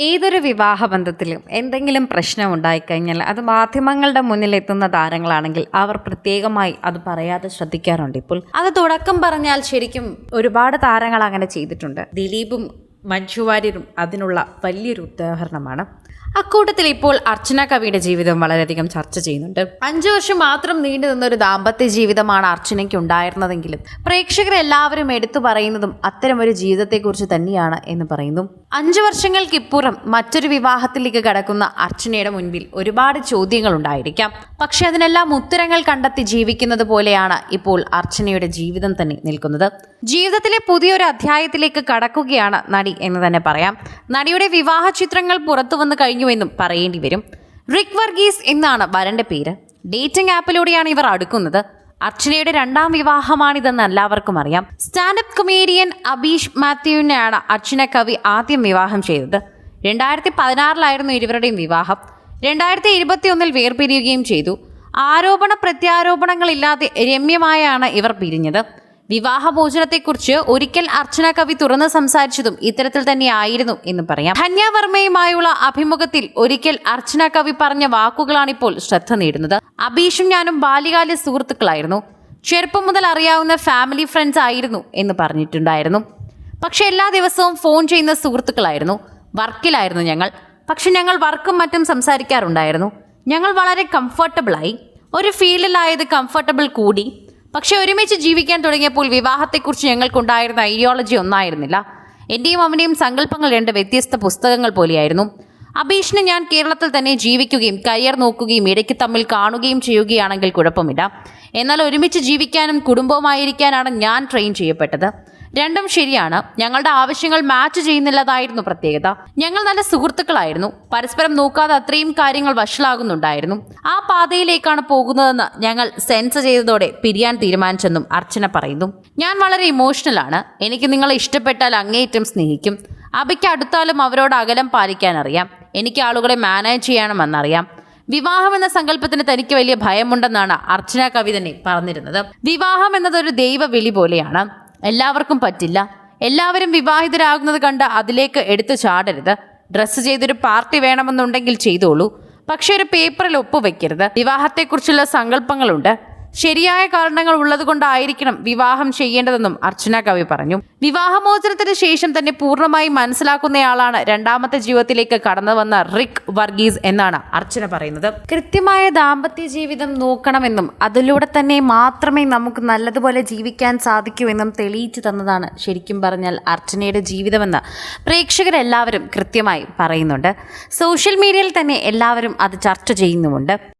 ഏതൊരു വിവാഹ ബന്ധത്തിലും എന്തെങ്കിലും പ്രശ്നം ഉണ്ടായിക്കഴിഞ്ഞാൽ അത് മാധ്യമങ്ങളുടെ മുന്നിൽ എത്തുന്ന താരങ്ങളാണെങ്കിൽ അവർ പ്രത്യേകമായി അത് പറയാതെ ശ്രദ്ധിക്കാറുണ്ട്. ഇപ്പോൾ അത് തുടക്കം പറഞ്ഞാൽ ശരിക്കും ഒരുപാട് താരങ്ങൾ അങ്ങനെ ചെയ്തിട്ടുണ്ട്. ദിലീപും മഞ്ജുവാര്യരും അതിനുള്ള വലിയൊരു ഉദാഹരണമാണ്. അക്കൂട്ടത്തിൽ ഇപ്പോൾ അർച്ചന കവിയുടെ ജീവിതം വളരെയധികം ചർച്ച ചെയ്യുന്നുണ്ട്. അഞ്ചു വർഷം മാത്രം നീണ്ടു നിന്നൊരു ദാമ്പത്യ ജീവിതമാണ് അർച്ചനയ്ക്ക് ഉണ്ടായിരുന്നതെങ്കിലും പ്രേക്ഷകരെല്ലാവരും എടുത്തു പറയുന്നതും അത്തരമൊരു ജീവിതത്തെക്കുറിച്ച് തന്നെയാണ് എന്ന് പറയുന്നു. അഞ്ചു വർഷങ്ങൾക്കിപ്പുറം മറ്റൊരു വിവാഹത്തിലേക്ക് കടക്കുന്ന അർച്ചനയുടെ മുൻപിൽ ഒരുപാട് ചോദ്യങ്ങൾ ഉണ്ടായിരിക്കാം. പക്ഷെ അതിനെല്ലാം ഉത്തരങ്ങൾ കണ്ടെത്തി ജീവിക്കുന്നത് പോലെയാണ് ഇപ്പോൾ അർച്ചനയുടെ ജീവിതം തന്നെ നിൽക്കുന്നത്. ജീവിതത്തിലെ പുതിയൊരു അധ്യായത്തിലേക്ക് കടക്കുകയാണ് നടി എന്ന് തന്നെ പറയാം. നടിയുടെ വിവാഹ ചിത്രങ്ങൾ പുറത്തു വന്നു കഴിഞ്ഞുവെന്നും പറയേണ്ടി വരും. റിക് വർഗീസ് എന്നാണ് വരന്റെ പേര്. ഡേറ്റിംഗ് ആപ്പിലൂടെയാണ് ഇവർ അടുക്കുന്നത്. അർച്ചനയുടെ രണ്ടാം വിവാഹമാണിതെന്ന് എല്ലാവർക്കും അറിയാം. സ്റ്റാൻഡപ്പ് കൊമേഡിയൻ അബീഷ് മാത്യുവിനെയാണ് അർച്ചന കവി ആദ്യം വിവാഹം ചെയ്തത്. രണ്ടായിരത്തി പതിനാറിലായിരുന്നു ഇരുവരുടെയും വിവാഹം. രണ്ടായിരത്തി ഇരുപത്തി ഒന്നിൽ വേർപിരിയുകയും ചെയ്തു. ആരോപണ പ്രത്യാരോപണങ്ങളില്ലാതെ രമ്യമായാണ് ഇവർ പിരിഞ്ഞത്. വിവാഹമോചനത്തെക്കുറിച്ച് ഒരിക്കൽ അർച്ചന കവി തുറന്ന് സംസാരിച്ചതും ഇത്തരത്തിൽ തന്നെയായിരുന്നു എന്ന് പറയാം. ധന്യാവർമ്മയുമായുള്ള അഭിമുഖത്തിൽ ഒരിക്കൽ അർച്ചന കവി പറഞ്ഞ വാക്കുകളാണിപ്പോൾ ശ്രദ്ധ നേടുന്നത്. അബീഷും ഞാനും ബാല്യകാല സുഹൃത്തുക്കളായിരുന്നു. ചെറുപ്പം മുതൽ അറിയാവുന്ന ഫാമിലി ഫ്രണ്ട്സ് ആയിരുന്നു എന്ന് പറഞ്ഞിട്ടുണ്ടായിരുന്നു. പക്ഷെ എല്ലാ ദിവസവും ഫോൺ ചെയ്യുന്ന സുഹൃത്തുക്കളായിരുന്നു. വർക്കിലായിരുന്നു ഞങ്ങൾ. പക്ഷെ ഞങ്ങൾ വർക്കും മറ്റും സംസാരിക്കാറുണ്ടായിരുന്നു. ഞങ്ങൾ വളരെ കംഫർട്ടബിളായി ഒരു ഫീൽഡിലായത് കംഫർട്ടബിൾ കൂടി. പക്ഷെ ഒരുമിച്ച് ജീവിക്കാൻ തുടങ്ങിയപ്പോൾ വിവാഹത്തെക്കുറിച്ച് ഞങ്ങൾക്കുണ്ടായിരുന്ന ഐഡിയോളജി ഒന്നായിരുന്നില്ല. എന്റെയും അവന്റെയും സങ്കല്പങ്ങൾ രണ്ട് വ്യത്യസ്ത പുസ്തകങ്ങൾ പോലെയായിരുന്നു. അബീഷിന് ഞാൻ കേരളത്തിൽ തന്നെ ജീവിക്കുകയും കരിയർ നോക്കുകയും ഇടയ്ക്ക് തമ്മിൽ കാണുകയും ചെയ്യുകയാണെങ്കിൽ കുഴപ്പമില്ല. എന്നാൽ ഒരുമിച്ച് ജീവിക്കാനും കുടുംബവുമായിരിക്കാനാണ് ഞാൻ ട്രെയിൻ ചെയ്യപ്പെട്ടത്. രണ്ടും ശരിയാണ്. ഞങ്ങളുടെ ആവശ്യങ്ങൾ മാച്ച് ചെയ്യുന്നില്ലതായിരുന്നു പ്രത്യേകത. ഞങ്ങൾ നല്ല സുഹൃത്തുക്കളായിരുന്നു. പരസ്പരം നോക്കാതെ അത്രയും കാര്യങ്ങൾ വഷളാകുന്നുണ്ടായിരുന്നു. ആ പാതയിലേക്കാണ് പോകുന്നതെന്ന് ഞങ്ങൾ സെൻസ് ചെയ്തതോടെ പിരിയാൻ തീരുമാനിച്ചെന്നും അർച്ചന പറയുന്നു. ഞാൻ വളരെ ഇമോഷണലാണ് എനിക്ക് നിങ്ങളെ ഇഷ്ടപ്പെട്ടാൽ അങ്ങേറ്റം സ്നേഹിക്കും. അബയ്ക്ക് അടുത്താലും അവരോട് അകലം പാലിക്കാൻ അറിയാം. എനിക്ക് ആളുകളെ മാനേജ് ചെയ്യണമെന്നറിയാം. വിവാഹം എന്ന സങ്കല്പത്തിന് തനിക്ക് വലിയ ഭയമുണ്ടെന്നാണ് അർച്ചന കവി തന്നെ പറഞ്ഞിരുന്നത്. വിവാഹം എന്നതൊരു ദൈവ വിളി പോലെയാണ്. എല്ലാവർക്കും പറ്റില്ല. എല്ലാവരും വിവാഹിതരാകുന്നത് കണ്ട് അതിലേക്ക് എടുത്തു ചാടരുത്. ഡ്രസ്സ് ചെയ്തൊരു പാർട്ടി വേണമെന്നുണ്ടെങ്കിൽ ചെയ്തോളൂ. പക്ഷെ ഒരു പേപ്പറിൽ ഒപ്പുവെക്കരുത്. വിവാഹത്തെക്കുറിച്ചുള്ള സങ്കല്പങ്ങളുണ്ട്. ശരിയായ കാരണങ്ങൾ ഉള്ളതുകൊണ്ടായിരിക്കണം വിവാഹം ചെയ്യേണ്ടതെന്നും അർച്ചന കവി പറഞ്ഞു. വിവാഹമോചനത്തിന് ശേഷം തന്നെ പൂർണമായി മനസ്സിലാക്കുന്നയാളാണ് രണ്ടാമത്തെ ജീവിതത്തിലേക്ക് കടന്നു വന്ന റിക് വർഗീസ് എന്നാണ് അർച്ചന പറയുന്നത്. കൃത്യമായ ദാമ്പത്യ ജീവിതം നോക്കണമെന്നും അതിലൂടെ തന്നെ മാത്രമേ നമുക്ക് നല്ലതുപോലെ ജീവിക്കാൻ സാധിക്കൂ എന്നും തെളിയിച്ചു തന്നതാണ് ശരിക്കും പറഞ്ഞാൽ അർച്ചനയുടെ ജീവിതമെന്ന് പ്രേക്ഷകരെല്ലാവരും കൃത്യമായി പറയുന്നുണ്ട്. സോഷ്യൽ മീഡിയയിൽ തന്നെ എല്ലാവരും അത് ചർച്ച ചെയ്യുന്നുമുണ്ട്.